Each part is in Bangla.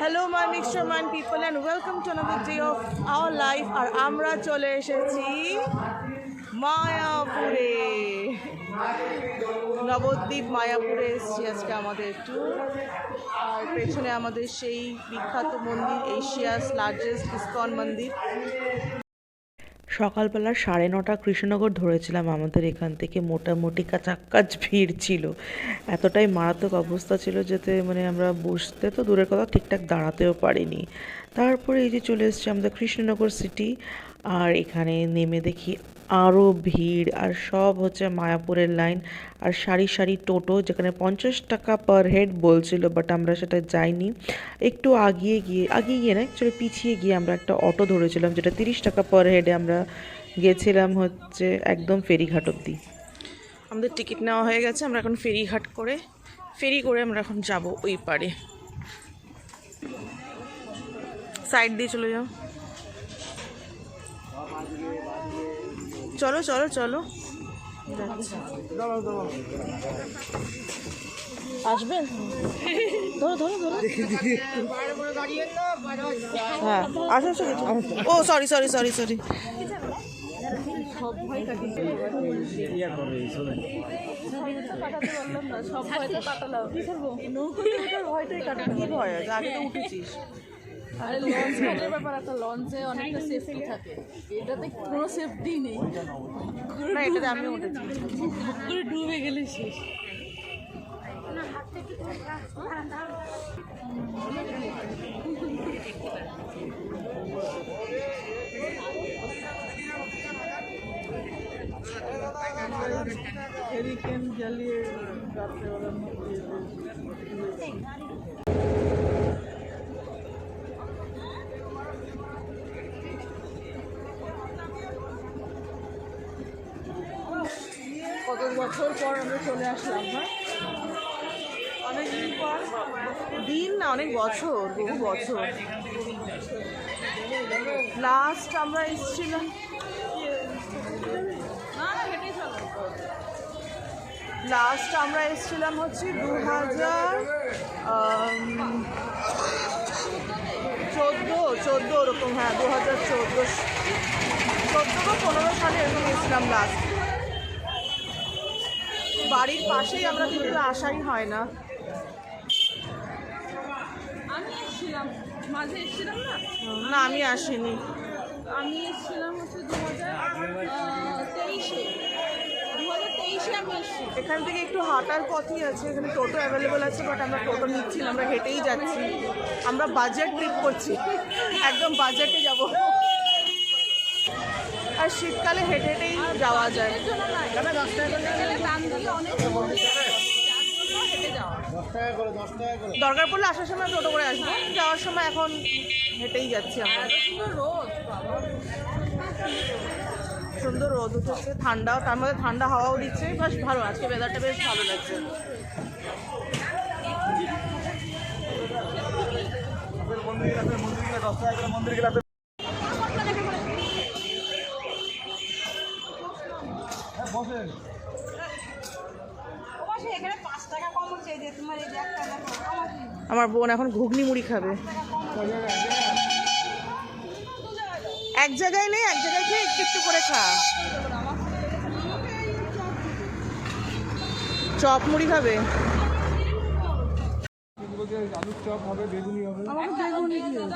Hello my mixture man people and welcome to another day of our life আর আমরা চলে এসেছি মায়াপুরে নবদ্বীপ মায়াপুরে এসেছি আজকে আমাদের ট্যুর আর পেছনে আমাদের সেই বিখ্যাত মন্দির এশিয়াস লার্জেস্ট ইস্কন মন্দির। সকালবেলা সাড়ে নটা কৃষ্ণনগর ধরেছিলাম। আমাদের এখান থেকে মোটামুটি কাছাকাছ ভিড় ছিল। এতটাই মারাত্মক অবস্থা ছিল যেতে মানে আমরা বসতে তো দূরের কথা ঠিকঠাক দাঁড়াতেও পারিনি। তারপরে এই যে চলে এসেছি আমাদের কৃষ্ণনগর সিটি আর এখানে নেমে দেখি আরও ভিড়। আর সব হচ্ছে মায়াপুরের লাইন। আর সারি সারি টোটো, যেখানে পঞ্চাশ টাকা পার হেড বলছিল বাট আমরা সেটা যাইনি। একটু আগিয়ে গিয়ে আগিয়ে গিয়ে না অ্যাকচুয়ালি পিছিয়ে গিয়ে আমরা একটা অটো ধরেছিলাম, যেটা তিরিশ টাকা পার হেডে আমরা গেছিলাম হচ্ছে একদম ফেরিঘাট অব্দি আমাদের টিকিট নেওয়া হয়ে গেছে, আমরা এখন ফেরিঘাট করে, ফেরি করে আমরা এখন যাব ওই পারে। সাইড দিয়ে চলে যাও। চলো চলো চলো। আসবেন ধরো ধরো ধরো। হ্যাঁ আসো আসো ও সরি সরি সরি সরি ভয় আছে? আগে তো উঠেছিস। লঞ্চের ব্যাপার একটা লঞ্চে অনেকটা সেফটি থাকে। এটাতে কোনো সেফটি নেই। না এটাতে আমি উঠেছি। করে ডুবে গেলে শেষ। কত বছর পর আমরা চলে আসলাম পর, দিন না, অনেক বছর, বহু বছর। লাস্ট আমরা এসেছিলাম। লাস্ট আমরা এসেছিলাম হচ্ছে দু হাজার চোদ্দ চোদ্দ ওরকম হ্যাঁ দু হাজার চোদ্দ চোদ্দ বা পনেরো সালে এরকম এসেছিলাম লাস্ট বাড়ির পাশেই আমরা কিন্তু আসাই হয় না। আমি এসেছিলাম। মাঝে এসেছিলাম না? না আমি আসিনি। আমি এসেছিলাম হচ্ছে দু হাজার তেইশে। এখান থেকে একটু হাঁটার পথই আছে এখানে টোটো অ্যাভেলেবল আছে বাট আমরা টোটো নিচ্ছি না আমরা হেঁটেই যাচ্ছি। আমরা বাজেট ট্রিপ করছি। একদম বাজেটে যাব। শীতকালে হেঁটে হেঁটেই যাওয়া যায়। দরকার পড়লে আসার সময় টোটো করে আসব। যাওয়ার সময় এখন হেঁটেই যাচ্ছি আমরা। সুন্দর রোদ উঠেছে, ঠান্ডাও, তার মধ্যে ঠান্ডা হাওয়াও দিচ্ছে। বেশ ভালো, আজকে ওয়েদারটা বেশ ভালো লাগছে। আমার বোন এখন ঘুগনি মুড়ি খাবে। এক জায়গায় নেই এক জায়গায় খেয়ে একটু একটু করে খা। চপ মুড়ি খাবে।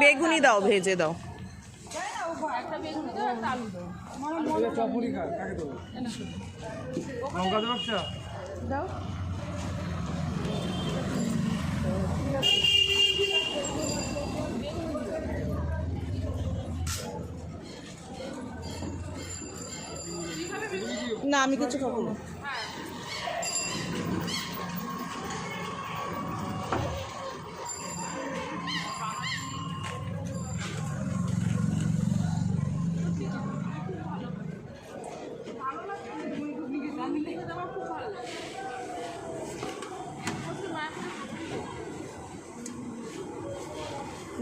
বেগুনি দাও ভেজে দাও। একটা বেগুনি দাও একটা আলু দাও দাও না আমি কিছু খাব না।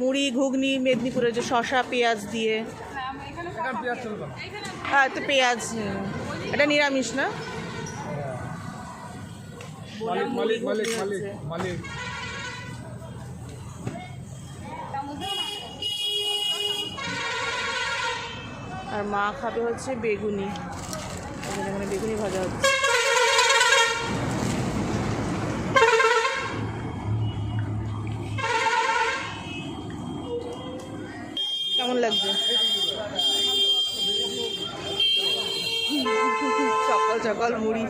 মুড়ি ঘুগনি মেদিনীপুরের যে শশা পেঁয়াজ দিয়ে। হ্যাঁ তো পেঁয়াজ। এটা নিরামিষ না? আর মা খাবে হচ্ছে বেগুনি। মানে বেগুনি ভাজা হচ্ছে। কেমন লাগছে? সকাল মুড়ি।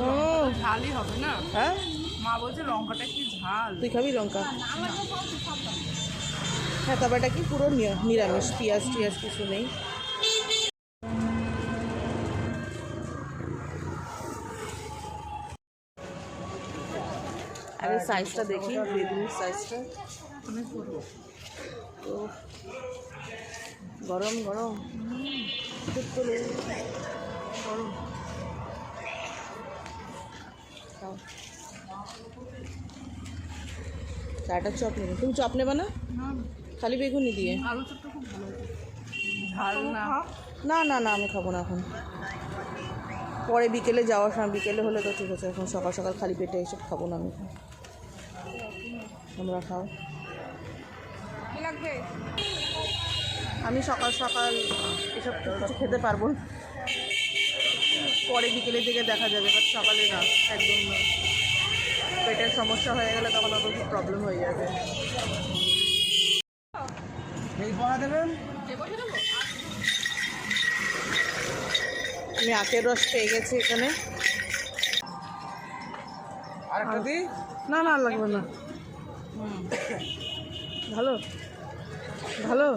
ও। ঝালই হবে না? হ্যাঁ? মা বলছে লঙ্কাটা কি ঝাল। তুই খাবি লঙ্কা? হ্যাঁ তবে কি পুরো নিরামিষ পেঁয়াজ টিয়াজ কিছু নেই। আরে সাইজটা দেখি। বেগুনির সাইজটা তো গরম গরম। গরম খাও। চারটা চপ নেবে। তুমি চপ নেবে না? খালি বেগুনি দিয়ে। আলু চপটা খুব ভালো ঝাল না। না না না আমি খাব না এখন। পরে বিকেলে যাওয়ার সময় বিকেলে হলে তো ঠিক আছে এখন সকাল সকাল খালি পেটে এইসব খাব না আমি। তোমরা খাও। লাগবে? আমি সকাল সকাল এসব কিছু খেতে পারব না। পরে বিকেলের দিকে দেখা যাবে বাট সকালে না একদম না। পেটের সমস্যা হয়ে গেলে তখন অত খুব প্রবলেম হয়ে যাবে। আমি আখের রস পেয়ে গেছি এখানে। না না লাগবে না। ভালো? ভালো?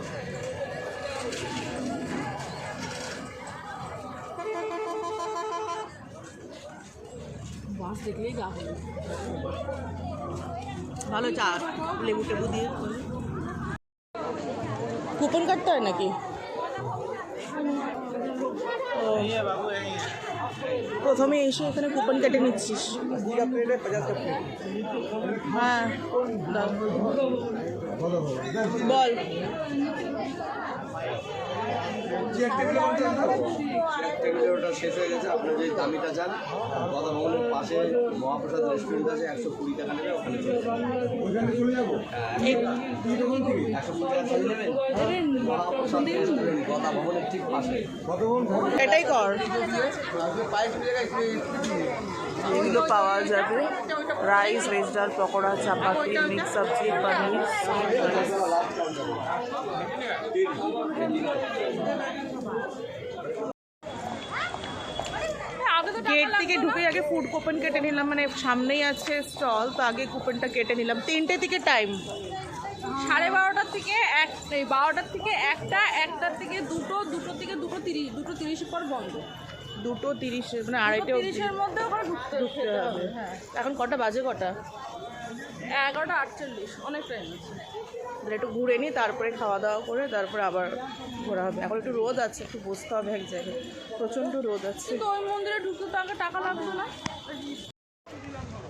বাস দেখলেই গা হলো ভালো চা লেবু টেবু দিয়ে। কুপন কাটতে হয় নাকি? প্রথমে এসে এখানে কুপন কেটে নিচ্ছিস। হ্যাঁ বল। শেষ হয়ে গেছে আপনার যে দামিটা চান গদা পাশে মহাপ্রসাদ রেস্টুরেন্ট আছে একশো কুড়ি টাকা নেবে ওখানে চলে যাবেন। একশো কুড়ি টাকা চলে নেবেন মহাপ্রসাদ রেস্টুরেন্ট গদা ঠিক পাশে। এটাই কর। এগুলো পাওয়া যাবে। রাইস ভেজ ডাল পকোড়া চাপাতি মিক্স সবজি পনির গেট থেকে ঢুকে আগে ফুড কুপন কেটে নিলাম মানে সামনেই আছে স্টল তো আগে কুপনটা কেটে নিলাম। তিনটে থেকে টাইম সাড়ে বারোটার থেকে এক এই বারোটার থেকে একটা একটার থেকে দুটো দুটো থেকে দুটো তিরিশ দুটো তিরিশের পর বন্ধ। দুটো তিরিশ মানে আড়াইটে তিরিশের মধ্যে ওখানে ঢুকতে ঢুকতে হবে হ্যাঁ। এখন কটা বাজে কটা? এগারোটা আটচল্লিশ অনেক টাইম আছে। তাহলে একটু ঘুরে নিই তারপরে খাওয়া দাওয়া করে তারপরে আবার ঘোরা হবে। এখন একটু রোদ আছে একটু বসতে হবে এক জায়গায়। প্রচণ্ড রোদ আছে। কিন্তু ওই মন্দিরে ঢুকতে তো আগে টাকা লাগবে না।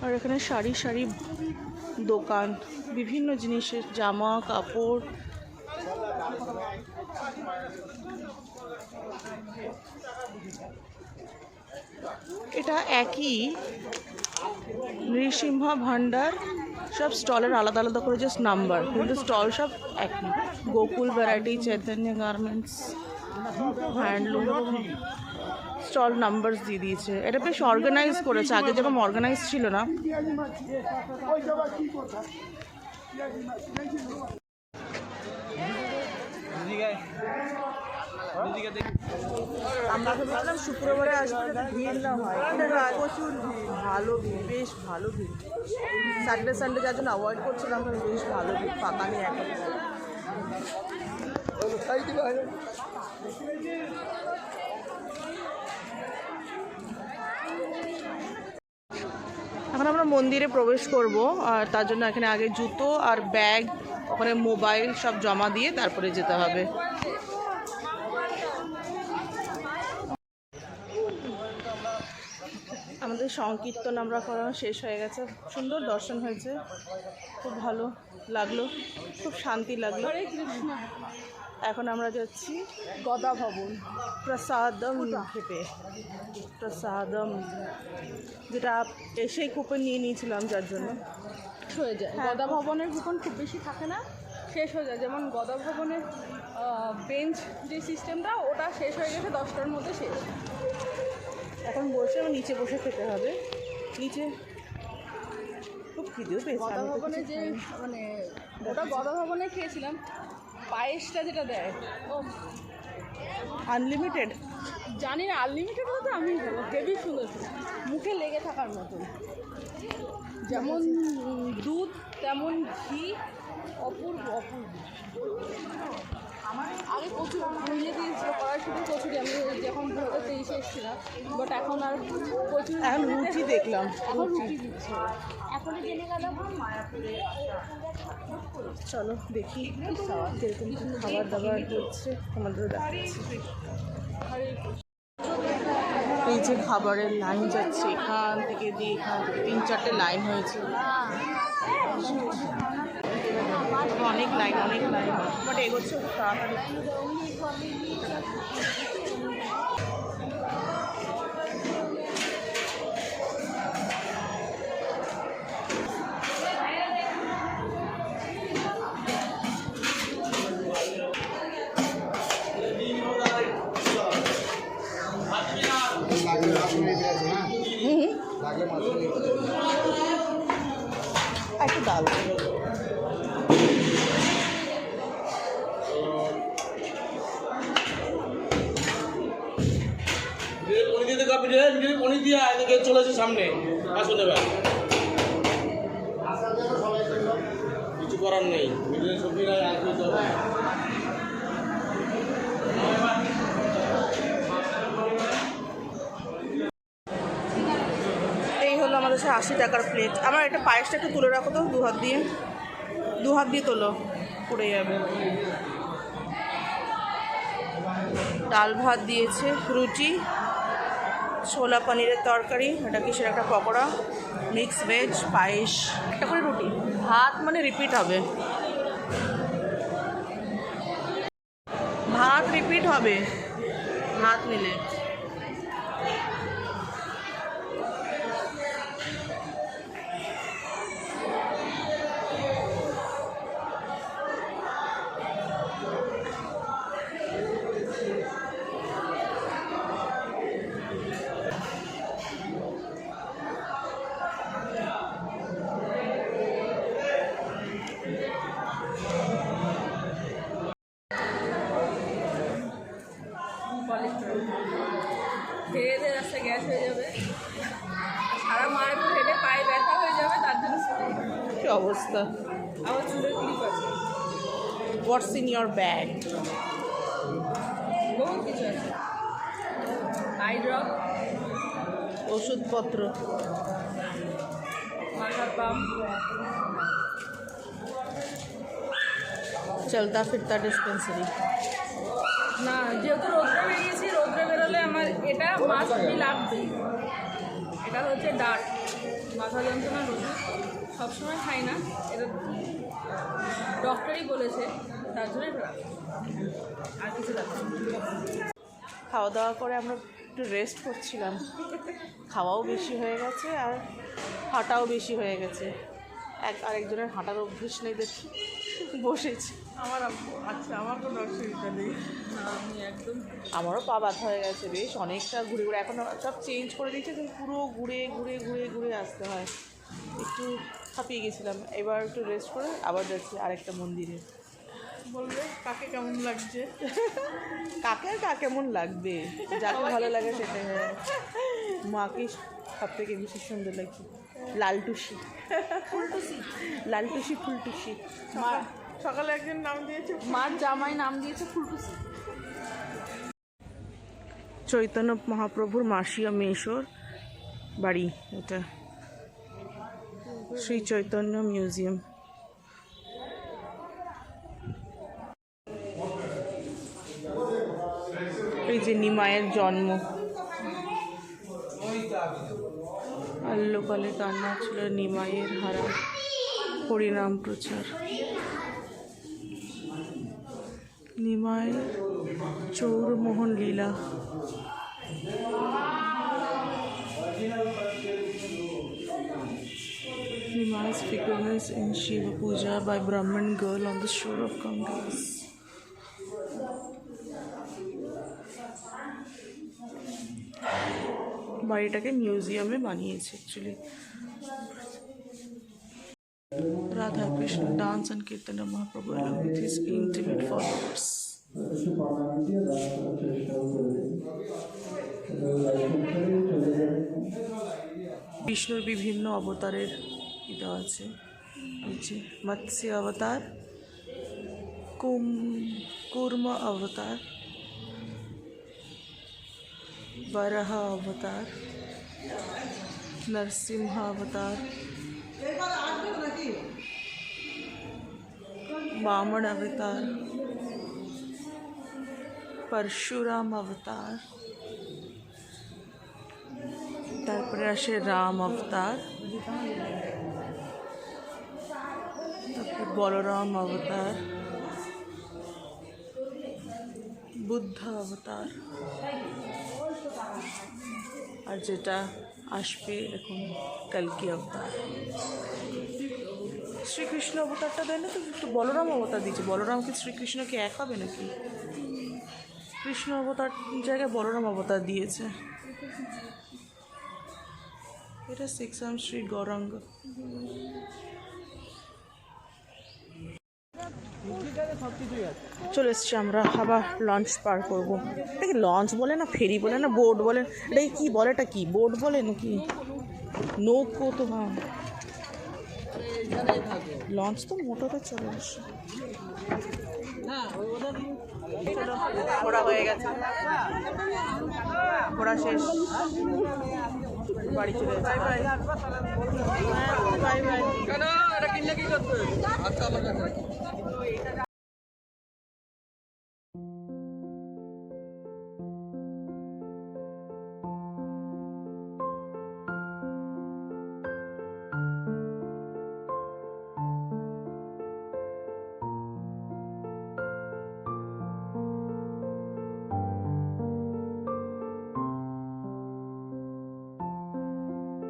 আর এখানে সারি সারি দোকান বিভিন্ন জিনিসের জামা কাপড়। এটা একই নৃসিংহ ভান্ডার সব স্টলের আলাদা আলাদা করে জাস্ট নাম্বার কিন্তু স্টল সব একই। Gokul variety Chaitanya garments handloom stall number দিয়ে দিয়েছে। এটা বেশ অর্গানাইজ করেছে, আগে যেরকম অর্গানাইজ ছিল না। আমরা তো ভাবলাম শুক্রবারে আসব ভিড় না হয়। প্রচুর ভিড়, ভালো ভিড়, বেশ ভালো ভিড়। স্যাটারডে সানডে যার জন্য অ্যাভয়েড করছিলাম বেশ ভালো ভিড়, ফাঁকা নেই এখন। এখন আমরা মন্দিরে প্রবেশ করব, আর তার জন্য এখানে আগে জুতো আর ব্যাগ, ওখানে মোবাইল সব জমা দিয়ে তারপরে যেতে হবে। আমাদের সংকীর্তন আমরা করানো শেষ হয়ে গেছে। সুন্দর দর্শন হয়েছে। খুব ভালো লাগল। খুব শান্তি লাগল। এখন আমরা যাচ্ছি গদা ভবন প্রসাদম খেতে। প্রসাদম। যেটা এসেই কুপন নিয়ে নিয়েছিলাম যার জন্য। হয়ে যায়। গদা ভবনের কুপন খুব বেশি থাকে না। শেষ হয়ে যায়। যেমন গদা ভবনের বেঞ্চ যে সিস্টেমটা ওটা শেষ হয়ে গেছে দশটার মধ্যে শেষ। এখন বসে আমার নিচে বসে খেতে হবে। নিচে খুব খিদেও পেয়েছে গদা ভবনে যে মানে ওটা গদা ভবনে খেয়েছিলাম পায়েসটা যেটা দেয়। ও আনলিমিটেড জানি না আনলিমিটেড তো আমি হেভি সুন্দর মুখে লেগে থাকার মতন। যেমন দুধ তেমন ঘি অপূর্ব অপূর্ব। আগে প্রচুর ভুলিয়ে দিয়েছিল কচুরি আমি যখন দু হাজার তেইশে এসেছিলাম বাট এখন আর কচুরি এখন রুটি দেখলাম এখন দিচ্ছে। জেনে গেল চলো দেখি কীরকম খাবার দাবার হচ্ছে তোমাদেরও দেখাচ্ছি। এই যে খাবারের লাইন যাচ্ছে এখান থেকে দিয়ে এখান থেকে তিন চারটে লাইন হয়েছে। অনেক লাইন অনেক লাইন বাট এগোচ্ছে তাড়াতাড়ি। একটু ডাল সামনে আসুন এবার। কিছু করার নেই। এই হলো আমাদের কাছে আশি টাকার প্লেট আমার একটা পায়েসটা একটু তুলে রাখো তো, দু হাত দিয়ে। দু হাত দিয়ে তোলো, পড়ে যাবে। ডাল ভাত দিয়েছে, রুটি ছোলা পনিরের তরকারি ওটা কিসের একটা পকোড়া? মিক্স ভেজ পায়েস, একটা করে রুটি। ভাত মানে রিপিট হবে। ভাত রিপিট হবে। ভাত নিলে। ব্যাগ বহু কিছু আছে আই ড্রপ ওষুধপত্র চলতা ফিরতা ডিসপেন্সারি না যেহেতু রোদ্রে বেরিয়েছি রোদ্রে বেরোলে আমার এটা মাস্টলি লাগবেই এটা হচ্ছে ডাট মাথা যন্ত্রণার ওষুধ। সবসময় খাই না। এটা ডক্টরই বলেছে। তার জন্য আর কিছু খাওয়া দাওয়া করে আমরা একটু রেস্ট করছিলাম। খাওয়াও বেশি হয়ে গেছে আর হাঁটাও বেশি হয়ে গেছে। এক আরেকজনের হাঁটার অভ্যেস নেই দেখি। বসেছি। আমার আচ্ছা আমার কোনো অসুবিধা নেই। আমি একদম আমারও পা ব্যথা হয়ে গেছে বেশ অনেকটা ঘুরে ঘুরে। এখন সব চেঞ্জ করে দিয়েছে কিন্তু পুরো ঘুরে ঘুরে ঘুরে ঘুরে আসতে হয়। একটু হাঁপিয়ে গেছিলাম। এবার একটু রেস্ট করে আবার যাচ্ছি আরেকটা মন্দিরে। বলবে কাকে কেমন লাগছে? কাকে কাকে কেমন লাগবে? যাকে ভালো লাগে হয় মাকে সব থেকে বেশি সুন্দর লাগছে লাল টুসি ফুলটুসি? লাল টুসি ফুলটুসি। মা সকালে একজন নাম দিয়েছে? মার জামাই নাম দিয়েছে ফুলটুসি। চৈতন্য মহাপ্রভুর মাসিয়া মেশোর বাড়ি এটা। শ্রী চৈতন্য মিউজিয়াম। নিমায়ের জন্ম আল্যকালে কান্না ছিল নিমায়ের হারা হরিনাম প্রচার নিমায়ের চৌরমোহন লীলা Nima's figurines in Shiva Puja by Brahmin girl on the shore of Ganges. বাড়িটাকে মিউজিয়ামে বানিয়েছে actually Radha Krishna dance and kirtan Mahaprabhu along with his intimate followers বিষ্ণুর বিভিন্ন অবতারের এটা আছে মৎস্য অবতার, কুম কুর্ম অবতার বরাহ অবতার নরসিংহ অবতার বামন অবতার পরশুরাম অবতার তারপরে আসে রাম অবতার তারপরে বলরাম অবতার বুদ্ধ অবতার আর যেটা আসবে এখন কালকি অবতার শ্রীকৃষ্ণ অবতারটা দেয় না তো? একটু বলরাম অবতার দিয়েছে। বলরাম কি শ্রীকৃষ্ণকে এক হবে নাকি? কৃষ্ণ অবতার জায়গায় বলরাম অবতার দিয়েছে। এটা সিক্সাম শ্রী গৌরাঙ্গ। চলে এসছি আমরা আবার লঞ্চ পার করব। এটা কি লঞ্চ বলে না ফেরি বলে না বোট বলে? এটা কি বলে এটা কি বোট বলে নাকি? নৌকো তো হ্যাঁ লঞ্চ তো মোটরে চলে আসে। ঘোরা হয়ে গেছে। ঘোরা শেষ। বাড়ি চলে যাচ্ছে। বাই বাই কিনলে কি করতে? হবে আচ্ছা